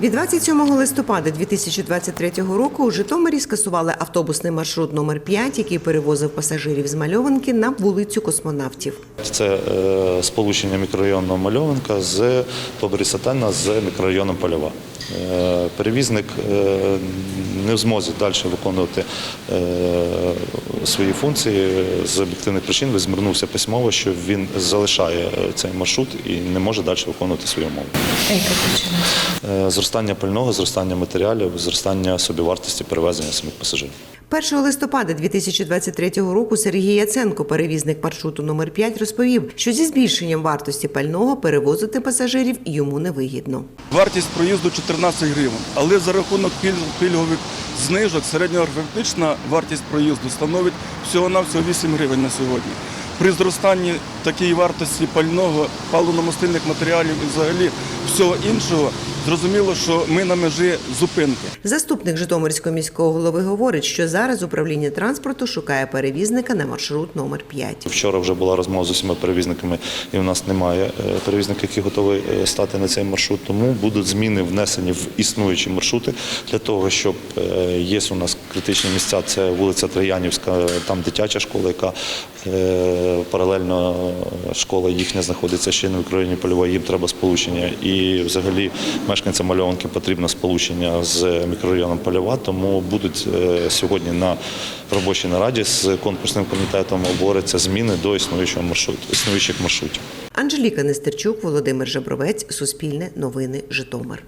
Від 27 листопада 2023 року у Житомирі скасували автобусний маршрут номер 5, який перевозив пасажирів з Мальованки на вулицю космонавтів. Це е, сполучення мікрорайону Мальованка з Тоборі Сатана з мікрорайоном Польова. Е, Перевізник е, не в змозі далі виконувати е, свої функції з об'єктивних причин. Він звернувся письмово, що він залишає е, цей маршрут і не може далі виконувати свою умову. Яка причина? Зростання пального, зростання матеріалів, зростання собівартості перевезення самих пасажирів. 1 листопада 2023 року Сергій Яценко, перевізник маршруту номер 5, розповів, що зі збільшенням вартості пального перевозити пасажирів йому невигідно. Вартість проїзду 14 гривень, але за рахунок пільгових знижок середньоарифметична вартість проїзду становить всього-навсього 8 гривень на сьогодні. При зростанні такої вартості пального, паливно-мастильних матеріалів і взагалі всього іншого, зрозуміло, що ми на межі зупинки. Заступник Житомирського міського голови говорить, що зараз управління транспорту шукає перевізника на маршрут номер 5. Вчора вже була розмова з усіма перевізниками, і у нас немає е, перевізника, який готовий е, стати на цей маршрут. Тому будуть зміни внесені в існуючі маршрути для того, щоб е, є у нас критичні місця. Це вулиця Троянівська, там дитяча школа, яка паралельно школа їхня знаходиться ще на мікрорайоні Польової. Їм треба сполучення. І взагалі мешканцям Мальованки потрібно сполучення з мікрорайоном Польова. Тому будуть е, сьогодні на робочій нараді з конкурсним комітетом обговоряться зміни до існуючого маршруту, існуючих маршрутів. Анжеліка Нестерчук, Володимир Жабровець, Суспільне новини, Житомир.